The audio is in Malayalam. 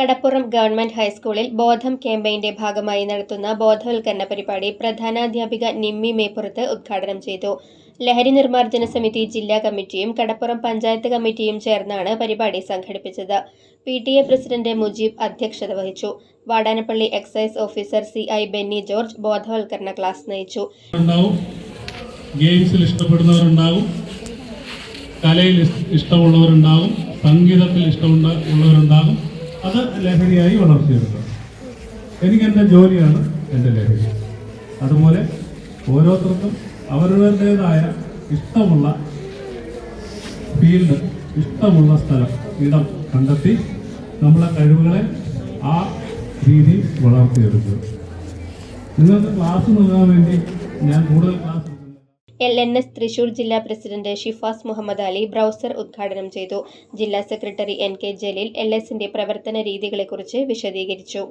കടപ്പുറം ഗവൺമെന്റ് ഹൈസ്കൂളിൽ ബോധം ക്യാമ്പയിന്റെ ഭാഗമായി നടത്തുന്ന ബോധവൽക്കരണ പരിപാടി പ്രധാനാധ്യാപിക നിമ്മി മേപ്പുറത്ത് ഉദ്ഘാടനം ചെയ്തു. ലഹരി നിർമ്മാർജന സമിതി ജില്ലാ കമ്മിറ്റിയും കടപ്പുറം പഞ്ചായത്ത് കമ്മിറ്റിയും ചേർന്നാണ് പരിപാടി സംഘടിപ്പിച്ചത്. P T A president Mujeeb അധ്യക്ഷത വഹിച്ചു. Vadanappally excise officer C I Benny George ബോധവൽക്കരണ ക്ലാസ് നയിച്ചു. ഗെയിംസിൽ ഇഷ്ടപ്പെടുന്നവരുണ്ടാകും കലയിൽ ഇഷ്- ഇഷ്ടമുള്ളവരുണ്ടാകും സംഗീതത്തിൽ ഇഷ്ടമുണ്ട ഉള്ളവരുണ്ടാകും ലഹരിയായി വളർത്തിയെടുക്കുക എനിക്ക് എന്റെ ജോലിയാണ് എന്റെ ലഹരി അതുപോലെ ഓരോരുത്തർക്കും അവരവരുടേതായ ഇഷ്ടമുള്ള ഫീൽഡ് ഇഷ്ടമുള്ള സ്ഥലം ഇടം കണ്ടെത്തി നമ്മളെ കഴിവുകളെ ആ രീതിയിൽ വളർത്തിയെടുക്കുക നിങ്ങൾക്ക് ക്ലാസ് നൽകാൻ വേണ്ടി ഞാൻ കൂടുതൽ class. L N S Thrissur ജില്ലാ പ്രസിഡന്റ് ഷിഫാസ് മുഹമ്മദ് അലി ബ്രൗസർ ഉദ്ഘാടനം ചെയ്തു. ജില്ലാ secretary N K Jaleel L എസിന്റെ പ്രവർത്തന രീതികളെക്കുറിച്ച് വിശദീകരിച്ചു.